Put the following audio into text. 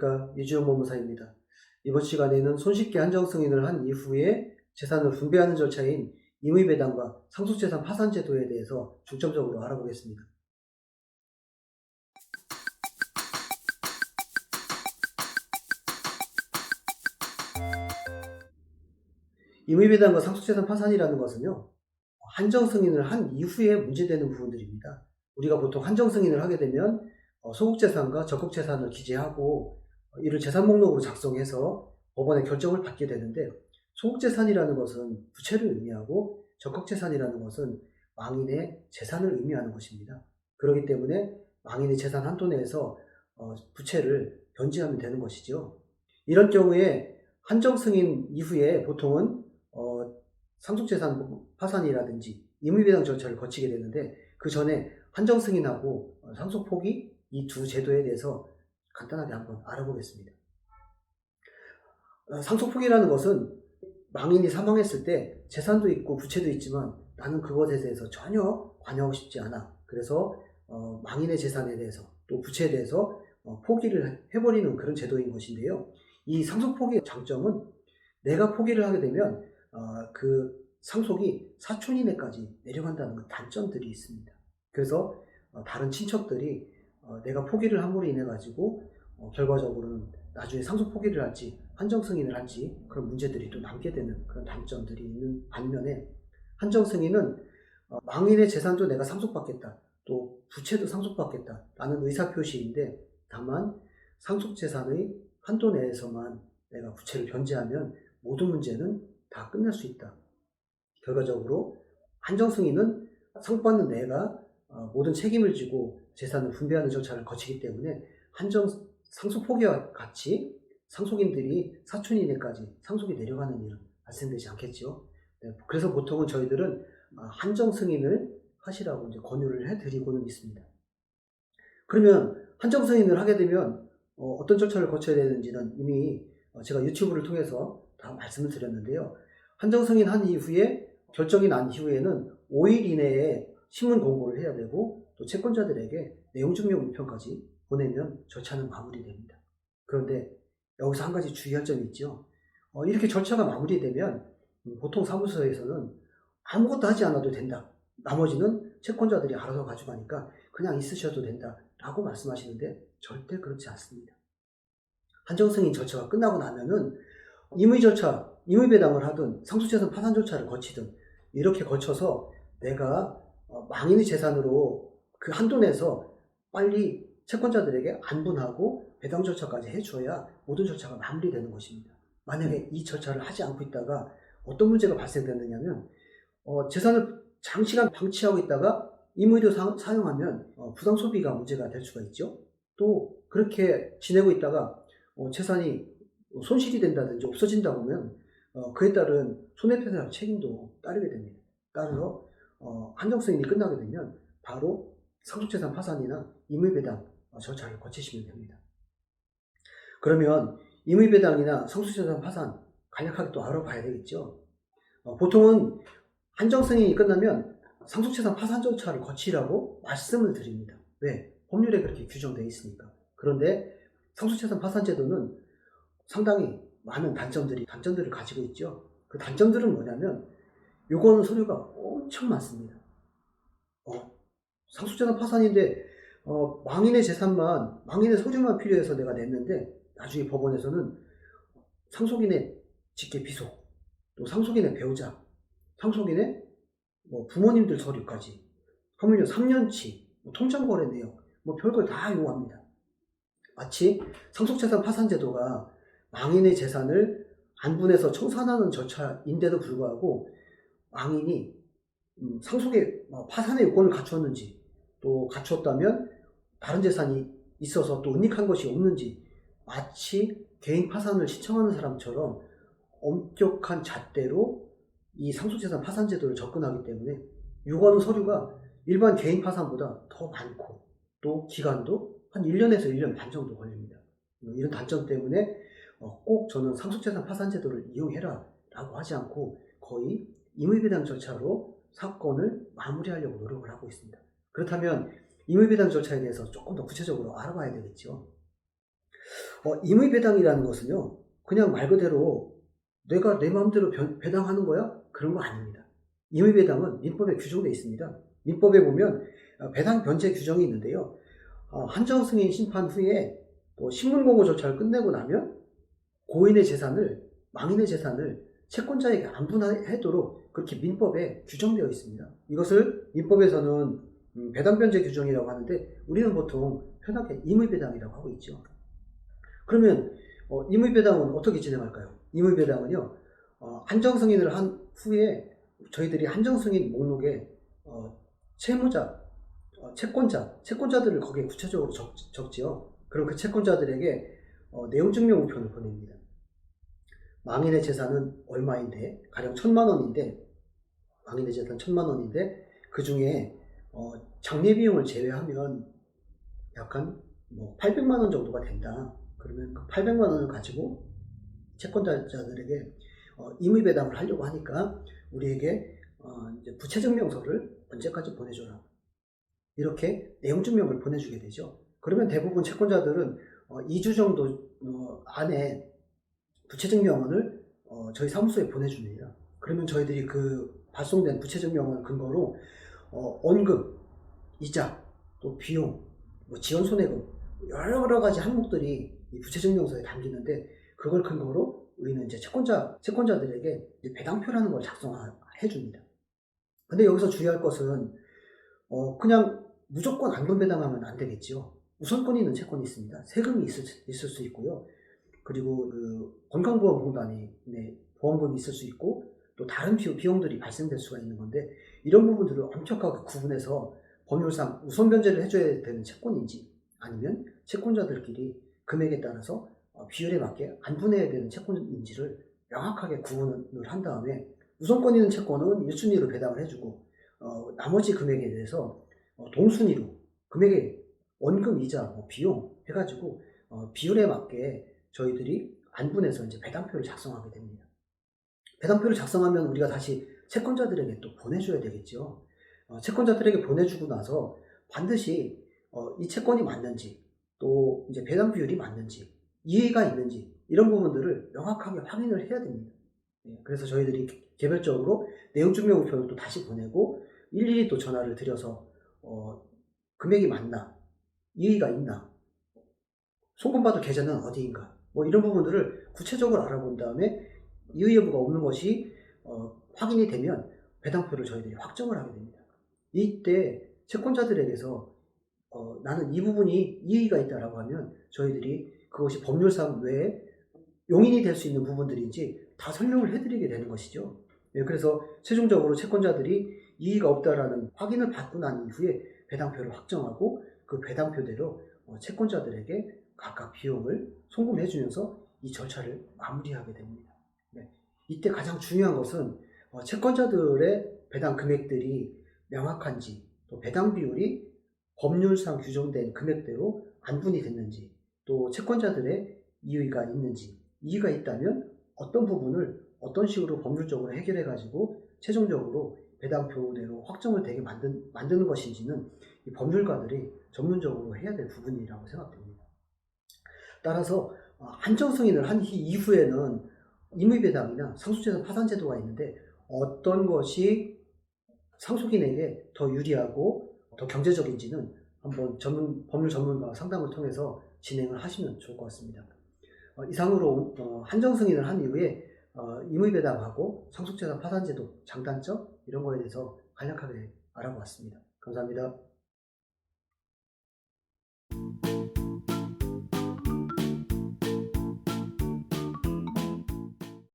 안녕하십니까 이주영 법무사입니다. 이번 시간에는 손쉽게 한정 승인을 한 이후에 재산을 분배하는 절차인 임의배당과 상속재산 파산 제도에 대해서 중점적으로 알아보겠습니다. 임의배당과 상속재산 파산이라는 것은요 한정 승인을 한 이후에 문제되는 부분들입니다. 우리가 보통 한정 승인을 하게 되면 어, 소국재산과 적극재산을 기재하고 어, 이를 재산 목록으로 작성해서 법원의 결정을 받게 되는데 소국재산이라는 것은 부채를 의미하고 적극재산이라는 것은 망인의 재산을 의미하는 것입니다. 그렇기 때문에 망인의 재산 한도 내에서 어, 부채를 변제하면 되는 것이죠. 이런 경우에 한정 승인 이후에 보통은 어, 상속재산 파산이라든지 임의배당 절차를 거치게 되는데 그 전에 한정 승인하고 어, 상속포기 이 두 제도에 대해서 간단하게 한번 알아보겠습니다. 어, 상속포기라는 것은 망인이 사망했을 때 재산도 있고 부채도 있지만 나는 그것에 대해서 전혀 관여하고 싶지 않아. 그래서 어, 망인의 재산에 대해서 또 부채에 대해서 어, 포기를 해버리는 그런 제도인 것인데요. 이 상속포기의 장점은 내가 포기를 하게 되면 어, 그 상속이 사촌 이내까지 내려간다는 그 단점들이 있습니다. 그래서 어, 다른 친척들이 어, 내가 포기를 함으로 인해 가지고 어, 결과적으로는 나중에 상속 포기를 할지 한정 승인을 할지 그런 문제들이 또 남게 되는 그런 단점들이 있는 반면에 한정 승인은 어, 망인의 재산도 내가 상속받겠다 또 부채도 상속받겠다 라는 의사표시인데 다만 상속 재산의 한도 내에서만 내가 부채를 변제하면 모든 문제는 다 끝날 수 있다. 결과적으로 한정 승인은 상속받는 내가 어, 모든 책임을 지고 재산을 분배하는 절차를 거치기 때문에 한정 상속 포기와 같이 상속인들이 사촌 이내까지 상속이 내려가는 일은 발생되지 않겠죠. 네, 그래서 보통은 저희들은 어, 한정 승인을 하시라고 이제 권유를 해드리고는 있습니다. 그러면 한정 승인을 하게 되면 어, 떤 절차를 거쳐야 되는지는 이미 어, 제가 유튜브를 통해서 다 말씀을 드렸는데요. 한정 승인 한 이후에 결정이 난 이후에는 5일 이내에 신문 공고를 해야 되고 또 채권자들에게 내용 증명 우편까지 보내면 절차는 마무리됩니다. 그런데 여기서 한 가지 주의할 점이 있죠. 어, 이렇게 절차가 마무리되면 음, 보통 사무소에서는 아무것도 하지 않아도 된다. 나머지는 채권자들이 알아서 가져가니까 그냥 있으셔도 된다. 라고 말씀하시는데 절대 그렇지 않습니다. 한정승인 절차가 끝나고 나면은 임의 절차, 임의 배당을 하든 상속재산 파산 절차를 거치든 이렇게 거쳐서 내가 어, 망인의 재산으로 그 한도 내에서 빨리 채권자들에게 안분하고 배당 절차까지 해줘야 모든 절차가 마무리되는 것입니다. 만약에 이 절차를 하지 않고 있다가 어떤 문제가 발생되느냐면 어, 재산을 장시간 방치하고 있다가 임의로 사, 용하면 어, 부당 소비가 문제가 될 수가 있죠. 또 그렇게 지내고 있다가 어, 재산이 손실이 된다든지 없어진다 보면 어, 그에 따른 손해배상 책임도 따르게 됩니다. 따라서 어, 한정승인이 끝나게 되면 바로 상속재산 파산이나 임의배당 어, 절차를 거치시면 됩니다. 그러면 임의배당이나 상속재산 파산 간략하게 또 알아봐야 되겠죠. 어, 보통은 한정승인이 끝나면 상속재산 파산 절차를 거치라고 말씀을 드립니다. 왜? 법률에 그렇게 규정되어 있으니까. 그런데 상속재산 파산 제도는 상당히 많은 단점들이 단점들을 가지고 있죠. 그 단점들은 뭐냐면 요거는 서류가 엄청 많습니다. 어, 상속재산 파산인데 어, 망인의 재산만 망인의 소유만 필요해서 내가 냈는데 나중에 법원에서는 상속인의 직계 비속 또 상속인의 배우자 상속인의 뭐 부모님들 서류까지 하물며 3년치 뭐 통장 거래 내역 뭐 별걸 다 요구합니다. 마치 상속재산 파산 제도가 망인의 재산을 안분해서 청산하는 절차인데도 불구하고 망인이 음, 상속의 뭐 파산의 요건을 갖추었는지 또 갖추었다면 다른 재산이 있어서 또 은닉한 것이 없는지 마치 개인 파산을 신청하는 사람처럼 엄격한 잣대로 이 상속재산 파산 제도를 접근하기 때문에 유관 서류가 일반 개인 파산보다 더 많고 또 기간도 한 1년에서 1년 반 정도 걸립니다. 이런 단점 때문에 어, 꼭 저는 상속재산 파산 제도를 이용해라 라고 하지 않고 거의 임의배당 절차로 사건을 마무리하려고 노력을 하고 있습니다. 그렇다면 임의배당 절차에 대해서 조금 더 구체적으로 알아봐야 되겠죠. 어, 임의배당이라는 것은요, 그냥 말 그대로 내가 내 마음대로 변- 배당하는 거야? 그런 거 아닙니다. 임의배당은 민법에 규정되어 있습니다. 민법에 보면 어, 배당 변제 규정이 있는데요. 어, 한정 승인 심판 후에 또 신문 공고 절차를 끝내고 나면 고인의 재산을 망인의 재산을 채권자에게 안분하도록 그렇게 민법에 규정되어 있습니다. 이것을 민법에서는 음, 배당 변제 규정이라고 하는데 우리는 보통 편하게 임의배당이라고 하고 있죠. 그러면 어, 임의배당은 어떻게 진행할까요? 임의배당은요 어, 한정승인을 한 후에 저희들이 한정승인 목록에 어, 채무자, 어, 채권자, 채권자들을 거기에 구체적으로 적, 적지요. 그럼 그 채권자들에게 어, 내용증명 우편을 보냅니다. 망인의 재산은 얼마인데 가령 천만 원인데 망인의 재산 천만 원인데 그 중에 어, 장례 비용을 제외하면 약간 뭐 800만 원 정도가 된다. 그러면 그 800만 원을 가지고 채권자들에게 어, 임의 배당을 하려고 하니까 우리에게 어, 이제 부채증명서를 언제까지 보내줘라. 이렇게 내용증명을 보내주게 되죠. 그러면 대부분 채권자들은 어, 2주 정도 어, 안에 부채증명원을 어, 저희 사무소에 보내줍니다. 그러면 저희들이 그 발송된 부채증명원 근거로 어, 원금, 이자, 또 비용, 뭐 지원 손해금 여러 가지 항목들이 이 부채증명서에 담기는데 그걸 근거로 우리는 이제 채권자 채권자들에게 이제 배당표라는 걸 작성해 줍니다. 근데 여기서 주의할 것은 어, 그냥 무조건 안분 배당하면 안 되겠지요. 우선권이 있는 채권이 있습니다. 세금이 있을, 있을 수 있고요. 그리고 그 건강보험공단에 네, 보험금이 있을 수 있고 또 다른 비용, 비용들이 발생될 수가 있는 건데 이런 부분들을 엄격하게 구분해서 법률상 우선 변제를 해줘야 되는 채권인지 아니면 채권자들끼리 금액에 따라서 어, 비율에 맞게 안 분해야 되는 채권인지를 명확하게 구분을 한 다음에 우선권 있는 채권은 1순위로 배당을 해주고 어, 나머지 금액에 대해서 어, 동순위로 금액의 원금 이자 뭐 비용 해가지고 어, 비율에 맞게 저희들이 안분해서 이제 배당표를 작성하게 됩니다. 배당표를 작성하면 우리가 다시 채권자들에게 또 보내줘야 되겠죠. 어, 채권자들에게 보내주고 나서 반드시 어, 이 채권이 맞는지 또 이제 배당 비율이 맞는지 이해가 있는지 이런 부분들을 명확하게 확인을 해야 됩니다. 예, 그래서 저희들이 개별적으로 내용 증명 우편을 또 다시 보내고 일일이 또 전화를 드려서 어, 금액이 맞나 이의가 있나 송금받을 계좌는 어디인가 뭐 이런 부분들을 구체적으로 알아본 다음에 이의 여부가 없는 것이 어, 확인이 되면 배당표를 저희들이 확정을 하게 됩니다. 이때 채권자들에게서 어, 나는 이 부분이 이의가 있다라고 하면 저희들이 그것이 법률상 외에 용인이 될 수 있는 부분들인지 다 설명을 해드리게 되는 것이죠. 예, 그래서 최종적으로 채권자들이 이의가 없다라는 확인을 받고 난 이후에 배당표를 확정하고 그 배당표대로 어, 채권자들에게 각각 비용을 송금해 주면서 이 절차를 마무리하게 됩니다. 네, 이때 가장 중요한 것은 어, 채권자들의 배당 금액들이 명확한지 또 배당 비율이 법률상 규정된 금액대로 안분이 됐는지 또 채권자들의 이의가 있는지 이의가 있다면 어떤 부분을 어떤 식으로 법률적으로 해결해 가지고 최종적으로 배당표대로 확정을 되게 만든, 만드는 것인지는 이 법률가들이 전문적으로 해야 될 부분이라고 생각됩니다. 따라서 어, 한정 승인을 한 이후에는 임의배당이나 상속재산 파산제도가 있는데 어떤 것이 상속인에게 더 유리하고 더 경제적인지는 한번 전문, 법률 전문가 상담을 통해서 진행을 하시면 좋을 것 같습니다. 어, 이상으로 어, 한정 승인을 한 이후에 어, 임의배당하고 상속재산 파산제도 장단점 이런 거에 대해서 간략하게 알아보았습니다. 감사합니다.